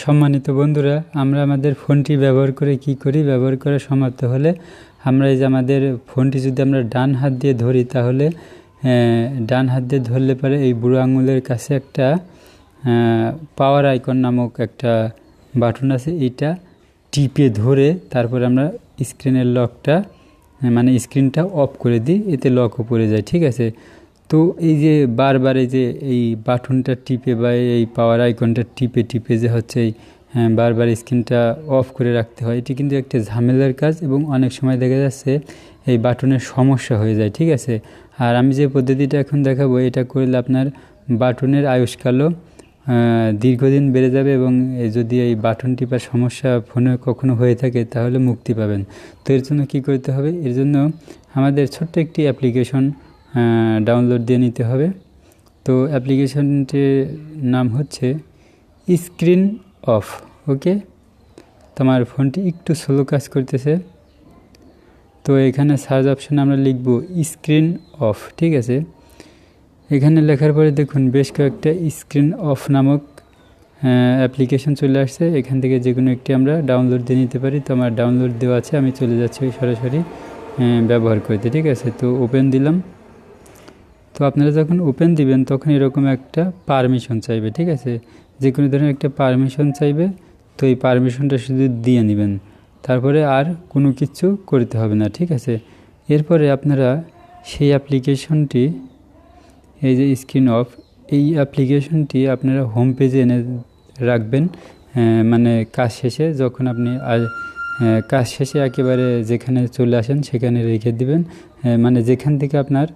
সম্মানিত বন্ধুরা, আমরা আমাদের ফোনটি ব্যবহার করে কি করি? ব্যবহার করা সমাপ্ত হলে আমরা এই যে আমাদের ফোনটি যদি আমরা ডান হাত দিয়ে ধরি তাহলে ডান হাত দিয়ে ধরলে পরে এই বুড়ো আঙুলের কাছে একটা পাওয়ার আইকন নামক একটা বাটন আছে। এইটা টিপে ধরে তারপর আমরা স্ক্রিনের লকটা মানে স্ক্রিনটা অফ করে দিই। এতে লকও পড়ে যায়, ঠিক আছে? তো এই যে বারবার এই যে এই বাটনটা টিপে বা এই পাওয়ার আইকনটা টিপে টিপে যে হচ্ছে এই হ্যাঁ, বারবার স্ক্রিনটা অফ করে রাখতে হয় এটি কিন্তু একটা ঝামেলার কাজ এবং অনেক সময় দেখা যাচ্ছে এই বাটনের সমস্যা হয়ে যায় ঠিক আছে? আর আমি যে পদ্ধতিটা এখন দেখাবো এটা করলে আপনার বাটনের আয়ুষ্কালও দীর্ঘদিন বেড়ে যাবে এবং যদি এই বাটন টিপার সমস্যা ফোনে কখনো হয়ে থাকে তাহলে মুক্তি পাবেন। তো এর জন্য কী করতে হবে? এর জন্য আমাদের ছোট্ট একটি অ্যাপ্লিকেশন ডাউনলোড দিয়ে নিতে হবে। তো অ্যাপ্লিকেশনটির নাম হচ্ছে স্ক্রিন অফ ওকে? তোমার ফোনটি একটু স্লো কাজ করতেছে। তো এখানে সার্চ অপশানে আমরা লিখব স্ক্রিন অফ ঠিক আছে? এখানে লেখার পরে দেখুন বেশ কয়েকটা স্ক্রিন অফ নামক অ্যাপ্লিকেশন চলে আসছে। এখান থেকে যে কোনো একটি আমরা ডাউনলোড দিয়ে নিতে পারি। তো আমার ডাউনলোড দেওয়া আছে আমি চলে যাচ্ছি সরাসরি আহ, ব্যবহার করতে ঠিক আছে? তো ওপেন দিলাম। তো আপনারা যখন ওপেন দিবেন, তখন এরকম একটা পারমিশন চাইবে, ঠিক আছে? যে কোনো ধরনের একটা পারমিশন চাইবে, তো এই পারমিশনটা শুধু দিয়ে নেবেন। তারপরে আর কোনো কিছু করতে হবে না, ঠিক আছে? এরপরে আপনারা সেই অ্যাপ্লিকেশনটি এই যে স্ক্রিন অফ এই অ্যাপ্লিকেশনটি আপনারা হোম পেজে এনে রাখবেন। মানে কাজ শেষে যখন আপনি আর কাজ শেষে একেবারে যেখানে চলে আসেন, সেখানে রেখে দিবেন। মানে যেখান থেকে আপনার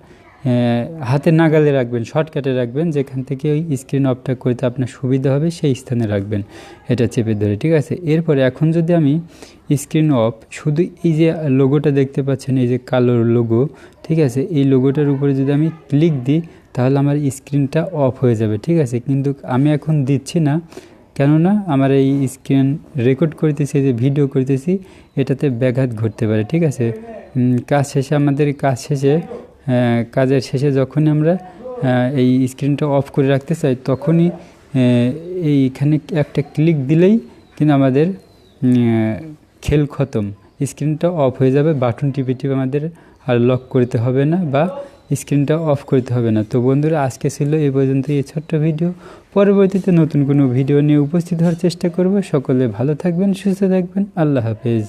হাতে নাগালে রাখবেন, শর্টকাটে রাখবেন, যেখান থেকে ওই স্ক্রিন অফটা করতে আপনার সুবিধা হবে সেই স্থানে রাখবেন, এটা চেপে ধরে, ঠিক আছে? এরপরে এখন যদি আমি স্ক্রিন অফ শুধু এই যে লোগোটা দেখতে পাচ্ছেন, এই যে কালো লোগো ঠিক আছে? এই লোগোটার উপরে যদি আমি ক্লিক দিই, তাহলে আমার স্ক্রিনটা অফ হয়ে যাবে, ঠিক আছে? কিন্তু আমি এখন দিচ্ছি না, কেননা আমার এই স্ক্রিন রেকর্ড করতেছি যে ভিডিও করতেছি, এটাতে ব্যাঘাত ঘটতে পারে, ঠিক আছে? কাজ শেষে, আমাদের কাজ শেষে কাজের শেষে যখনই আমরা এই স্ক্রিনটা অফ করে রাখতে চাই, তখনই এইখানে একটা ক্লিক দিলেই কিন্তু আমাদের খেল খতম। স্ক্রিনটা অফ হয়ে যাবে বাটন টিপে টিপে আমাদের আর লক করতে হবে না বা স্ক্রিনটা অফ করতে হবে না। তো বন্ধুরা, আজকে ছিল এই পর্যন্ত এই ছোট্ট ভিডিও। পরবর্তীতে নতুন কোনো ভিডিও নিয়ে উপস্থিত হওয়ার চেষ্টা করব। সকলে ভালো থাকবেন, সুস্থ থাকবেন। আল্লাহ হাফেজ।